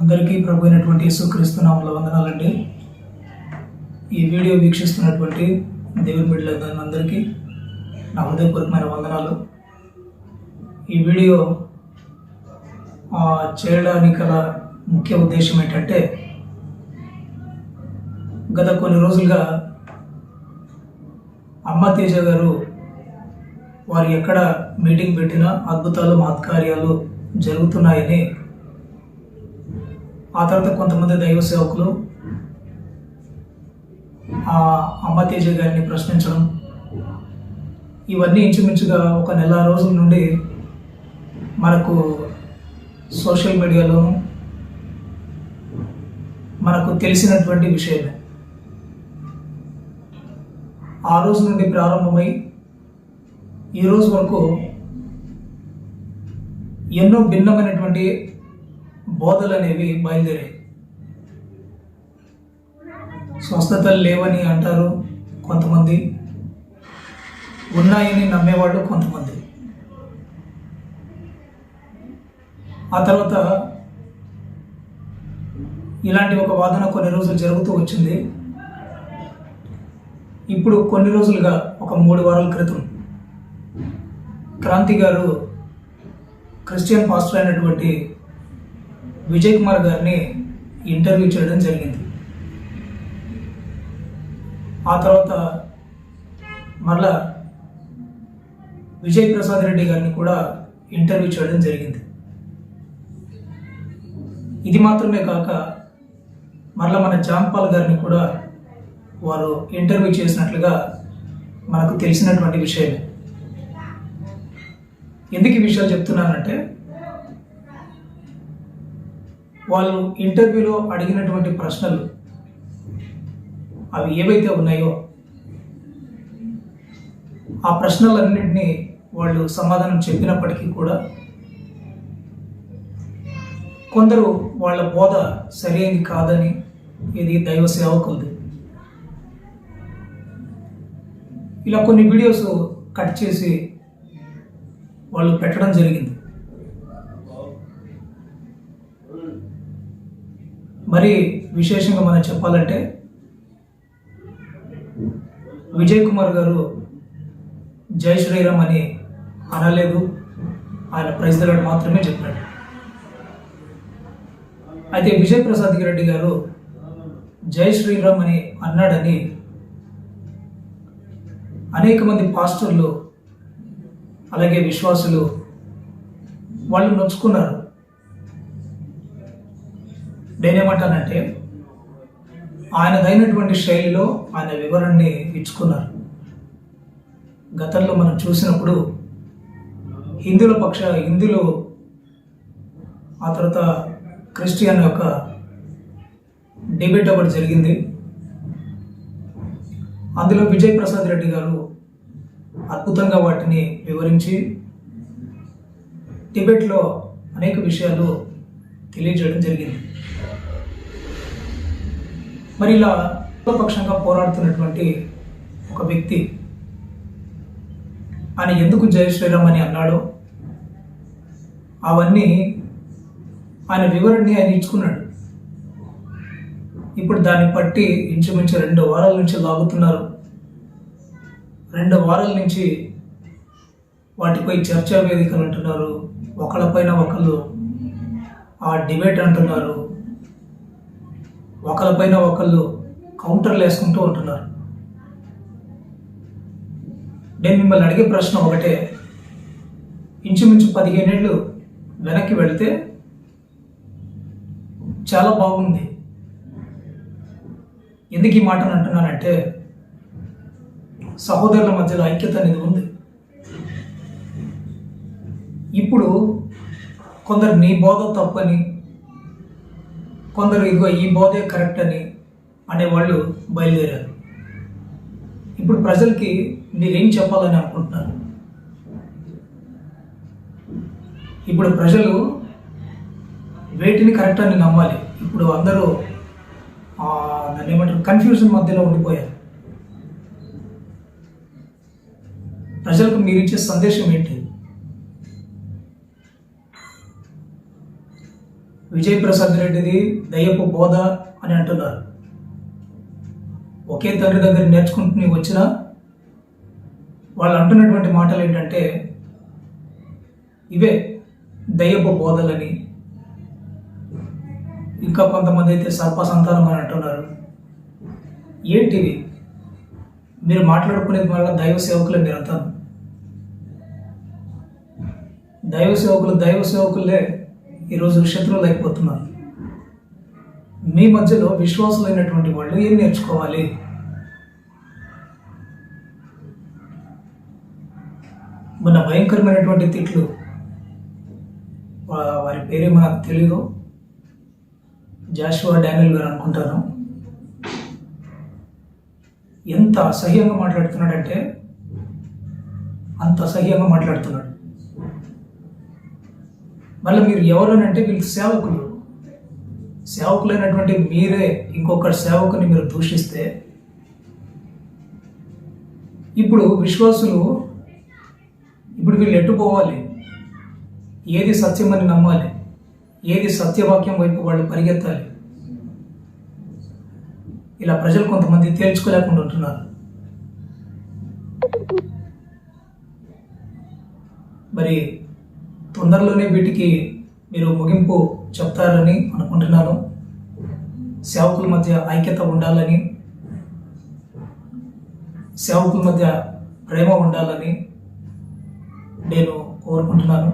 అందరికీ ప్రభు అయినటువంటి యేసుక్రీస్తు వందనాలండి. ఈ వీడియో వీక్షిస్తున్నటువంటి దేవుని బిడ్డలందరికీ నా హృదయపూర్వకమైన వందనాలు. ఈ వీడియో చేయడానికి గల ముఖ్య ఉద్దేశం ఏంటంటే గత కొన్ని రోజులుగా అమ్మ తేజ గారు వారు ఎక్కడ మీటింగ్ పెట్టినా అద్భుతాలు మహత్కార్యాలు జరుగుతున్నాయని ఆ తర్వాత కొంతమంది దైవ సేవకులు ఆ అంబతేజ గారిని ప్రశ్నించడం ఇవన్నీ ఇంచుమించుగా ఒక నెల రోజుల నుండి మనకు సోషల్ మీడియాలో మనకు తెలిసినటువంటి విషయమే. ఆ రోజు నుండి ప్రారంభమై ఈ రోజు వరకు ఎన్నో భిన్నమైనటువంటి బోధలు అనేవి బయలుదేరాయి స్వస్థతలు లేవని అంటారు కొంతమంది. ఉన్నాయని నమ్మేవాళ్ళు కొంతమంది. ఆ తర్వాత ఇలాంటి ఒక వాదన కొన్ని రోజులు జరుగుతూ వచ్చింది. ఇప్పుడు కొన్ని రోజులుగా ఒక మూడు వారాల క్రితం క్రాంతి గారు క్రిస్టియన్ పాస్టర్ అయినటువంటి విజయ్ కుమార్ గారిని ఇంటర్వ్యూ చేయడం జరిగింది. ఆ తర్వాత మళ్ళా విజయ్ ప్రసాద్ రెడ్డి గారిని కూడా ఇంటర్వ్యూ చేయడం జరిగింది. ఇది మాత్రమే కాక మరలా మన జాంపాల్ గారిని కూడా వారు ఇంటర్వ్యూ చేసినట్లుగా మనకు తెలిసినటువంటి విషయం ఎందుకు ఈ విషయాలు చెప్తున్నానంటే వాళ్ళు ఇంటర్వ్యూలో అడిగినటువంటి ప్రశ్నలు అవి ఏవైతే ఉన్నాయో ఆ ప్రశ్నలన్నింటినీ వాళ్ళు సమాధానం చెప్పినప్పటికీ కూడా కొందరు వాళ్ళ బోధ సరైనది కాదని ఇది దైవ సేవకుంది ఇలా కొన్ని వీడియోస్ కట్ చేసి వాళ్ళు పెట్టడం జరిగింది. మరి విశేషంగా మనం చెప్పాలంటే విజయ్ కుమార్ గారు జై శ్రీరామ్ అని అనలేదు. ఆయన ప్రైజ్ దగ్గర మాత్రమే చెప్పాడు. అయితే విజయ్ ప్రసాద్ రెడ్డి గారు జై శ్రీరామ్ అని అన్నాడని అనేక మంది పాస్టర్లు అలాగే విశ్వాసులు వాళ్ళు నొచ్చుకున్నారు. నేనేమంటానంటే ఆయనదైనటువంటి శైలిలో ఆయన వివరణని ఇచ్చుకున్నారు. గతంలో మనం చూసినప్పుడు హిందువుల పక్ష హిందువులు ఆ తర్వాత క్రిస్టియన్ యొక్క డిబేట్ ఒకటి జరిగింది. అందులో విజయ్ ప్రసాద్ రెడ్డి గారు అద్భుతంగా వాటిని వివరించి టిబెట్లో అనేక విషయాలు తెలియజేయడం జరిగింది. మరి ఇలా పక్షంగా పోరాడుతున్నటువంటి ఒక వ్యక్తి ఆయన ఎందుకు జయ శ్రీరామ్ అని అన్నాడో అవన్నీ ఆయన వివరణని ఆయన ఇచ్చుకున్నాడు. ఇప్పుడు దాన్ని పట్టి ఇంచుమించు రెండు వారాల నుంచి లాగుతున్నారు. రెండు వారాల నుంచి వాటిపై చర్చా వేదికలు అంటున్నారు ఒకళ్ళపైన ఒకళ్ళు ఆ డిబేట్ అంటున్నారు. ఒకరిపైన ఒకళ్ళు కౌంటర్లు వేసుకుంటూ ఉంటున్నారు. నేను మిమ్మల్ని అడిగే ప్రశ్న ఒకటే. ఇంచుమించు పదిహేనేళ్ళు వెనక్కి వెళితే చాలా బాగుంది. ఎందుకు ఈ మాటను అంటున్నానంటే సహోదరుల మధ్యలో ఐక్యత అనేది ఉంది. ఇప్పుడు కొందరు నీ బోధ తప్పని కొందరు ఇదిగో ఈ బోధే కరెక్ట్ అని అనేవాళ్ళు బయలుదేరారు. ఇప్పుడు ప్రజలకి మీరేం చెప్పాలని అనుకుంటున్నారు? ఇప్పుడు ప్రజలు వేటిని కరెక్ట్ అని నమ్మాలి. ఇప్పుడు అందరూ దాన్ని ఏమంటారు? కన్ఫ్యూజన్ మధ్యలో ఉండిపోయారు. ప్రజలకు మీరు ఇచ్చే సందేశం ఏంటి? విజయ్ ప్రసాద్ రెడ్డిది దయ్యపు బోధ అని అంటున్నారు. ఒకే తండ్రి దగ్గర నేర్చుకుంటూ వచ్చినా వాళ్ళు అంటున్నటువంటి మాటలు ఏంటంటే ఇవే దయ్యపు బోధలని ఇంకా కొంతమంది అయితే సర్ప సంతానం అని అంటున్నారు. ఏంటివి? మీరు మాట్లాడుకునేది వల్ల దైవ సేవకులే మీరంతా దైవ సేవకులు దైవ సేవకులే ఈరోజు శత్రువులు అయిపోతున్నారు మీ మధ్యలో విశ్వాసులైనటువంటి వాళ్ళు ఏం నేర్చుకోవాలి? మన భయంకరమైనటువంటి తిట్లు వారి పేరే మనకు తెలీదు. జాషువా డానియల్ గారు అనుకుంటాను. ఎంత అసహ్యంగా మాట్లాడుతున్నాడంటే అంత అసహ్యంగా మాట్లాడుతున్నాడు. మళ్ళీ మీరు ఎవరనంటే వీళ్ళు సేవకులు. సేవకులైనటువంటి మీరే ఇంకొకటి సేవకుని మీరు దూషిస్తే. ఇప్పుడు విశ్వాసులు ఇప్పుడు వీళ్ళు ఎట్టు పోవాలి? ఏది సత్యమని నమ్మాలి? ఏది సత్యవాక్యం వైపు వాళ్ళు పరిగెత్తాలి? ఇలా ప్రజలు కొంతమంది తేల్చుకోలేకుండా ఉంటున్నారు. మరి తొందరలోనే వీటికి మీరు ముగింపు చెప్తారని అనుకుంటున్నాను. సేవకుల మధ్య ఐక్యత ఉండాలని సేవకుల మధ్య ప్రేమ ఉండాలని నేను కోరుకుంటున్నాను.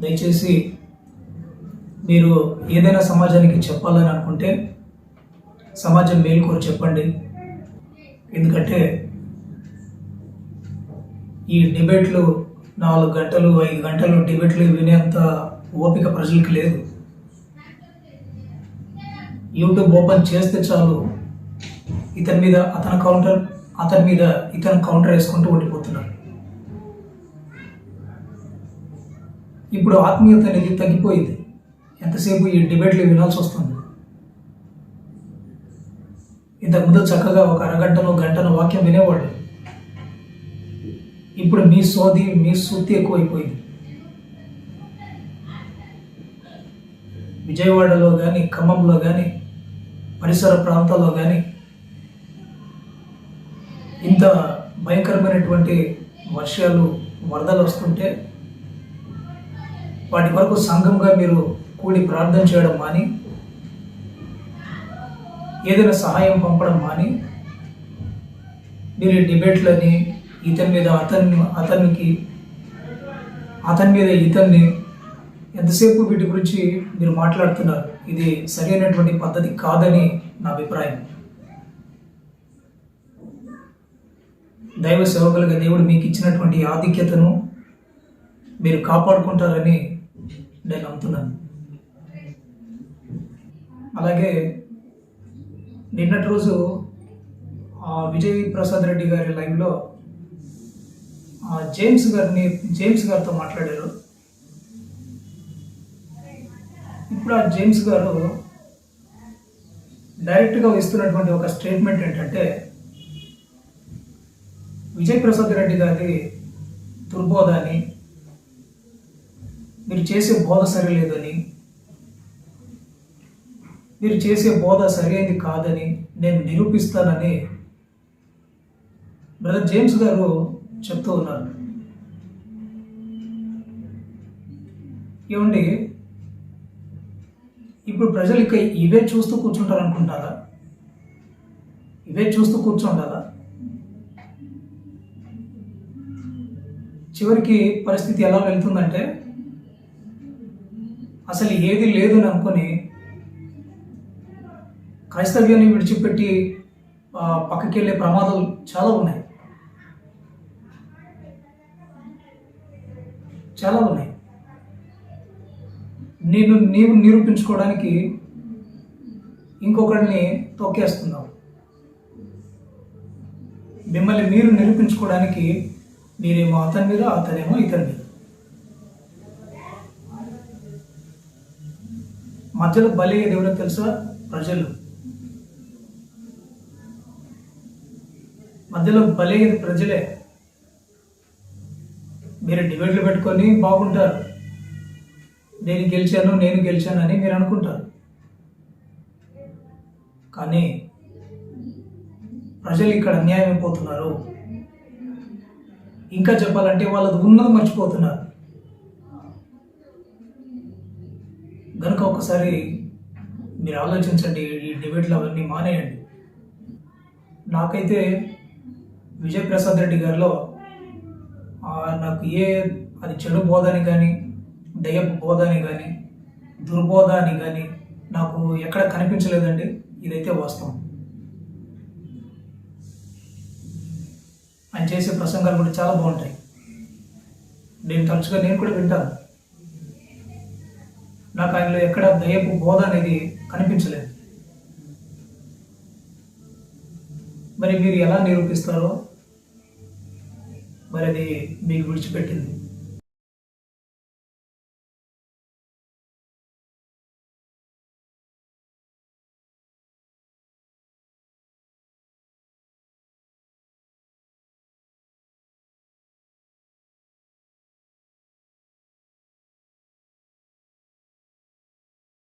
దయచేసి మీరు ఏదైనా సమాజానికి చెప్పాలని అనుకుంటే సమాజం మేలు చెప్పండి. ఎందుకంటే ఈ డిబేట్లు నాలుగు గంటలు ఐదు గంటలు డిబేట్లు వినేంత ఓపిక ప్రజలకు లేదు. యూట్యూబ్ ఓపెన్ చేస్తే చాలు ఇతని మీద అతని కౌంటర్ అతని మీద ఇతను కౌంటర్ వేసుకుంటూ ఉండిపోతున్నారు. ఇప్పుడు ఆత్మీయత అనేది తగ్గిపోయింది. ఎంతసేపు ఈ డిబేట్లు వినాల్సి వస్తుంది? ఇంతకుముందు చక్కగా ఒక అరగంటను గంటను వాక్యం వినేవాళ్ళు. ఇప్పుడు మీ సోది మీ సుత్తి ఎక్కువైపోయింది. విజయవాడలో కానీ ఖమ్మంలో కానీ పరిసర ప్రాంతాల్లో కానీ ఇంత భయంకరమైనటువంటి వర్షాలు వరదలు వస్తుంటే వాటి వరకు సంఘంగా మీరు కూడి ప్రార్థన చేయడం మాని ఏదైనా సహాయం పంపడం మాని మీరు డిబేట్లని ఇతని మీద అతన్ని అతనికి అతని మీద ఇతన్ని ఎంతసేపు వీటి గురించి మీరు మాట్లాడుతున్నారు? ఇది సరైనటువంటి పద్ధతి కాదని నా అభిప్రాయం. దైవ సేవకులుగా దేవుడు మీకు ఇచ్చినటువంటి ఆధిక్యతను మీరు కాపాడుకుంటారని నేను నమ్ముతున్నాను. అలాగే నిన్నటి రోజు ఆ విజయ్ ప్రసాద్ రెడ్డి గారి లైవ్లో జేమ్స్ గారిని జేమ్స్ గారితో మాట్లాడారు. ఇప్పుడు ఆ జేమ్స్ గారు డైరెక్ట్గా ఇస్తున్నటువంటి ఒక స్టేట్మెంట్ ఏంటంటే విజయ్ ప్రసాద్ రెడ్డి గారి దుర్బోధ అని మీరు చేసే బోధ సరిలేదని మీరు చేసే బోధ సరైనది కాదని నేను నిరూపిస్తానని బ్రదర్ జేమ్స్ గారు చెప్తూ ఉన్నారు. ఏమండి? ఇప్పుడు ప్రజలు ఇక ఇవే చూస్తూ కూర్చుంటారు అనుకుంటారా ఇవే చూస్తూ కూర్చుంటారా? చివరికి పరిస్థితి ఎలా వెళ్తుందంటే అసలు ఏది లేదు అని అనుకొని క్రైస్తవ్యాన్ని విడిచిపెట్టి పక్కకి వెళ్ళే ప్రమాదాలు చాలా ఉన్నాయి. చాలా ఉన్నాయి. నేను నీవు నిరూపించుకోవడానికి ఇంకొకరిని తొక్కేస్తున్నావు. మిమ్మల్ని మీరు నిరూపించుకోవడానికి మీరేమో అతని మీద అతనేమో ఇతని మీద. మధ్యలో బలయ్యేది ఎవరో తెలుసా? ప్రజలు. మధ్యలో బలయ్యేది ప్రజలే. మీరు డిబేట్లు పెట్టుకొని బాగుంటారు. నేను గెలిచాను నేను గెలిచాను అని మీరు అనుకుంటారు. కానీ ప్రజలు ఇక్కడ అన్యాయం అయిపోతున్నారు. ఇంకా చెప్పాలంటే వాళ్ళది ఉన్నది మర్చిపోతున్నారు. కనుక ఒకసారి మీరు ఆలోచించండి ఈ డిబేట్లు అవన్నీ మానేయండి. నాకైతే విజయప్రసాద్ రెడ్డి గారిలో నాకు ఏ అది చెడు బోధ అని కానీ దయ్యపు బోధ అని కానీ దుర్బోధ అని కానీ నాకు ఎక్కడ కనిపించలేదండి. ఇదైతే వాస్తవం. ఆయన చేసే ప్రసంగాలు కూడా చాలా బాగుంటాయి. నేను తరచుగా నేను కూడా వింటాను. నాకు ఆయనలో ఎక్కడ దయపు బోధ అనేది కనిపించలేదు. మరి మీరు ఎలా నిరూపిస్తారో మరి అది మీకు విడిచిపెట్టింది.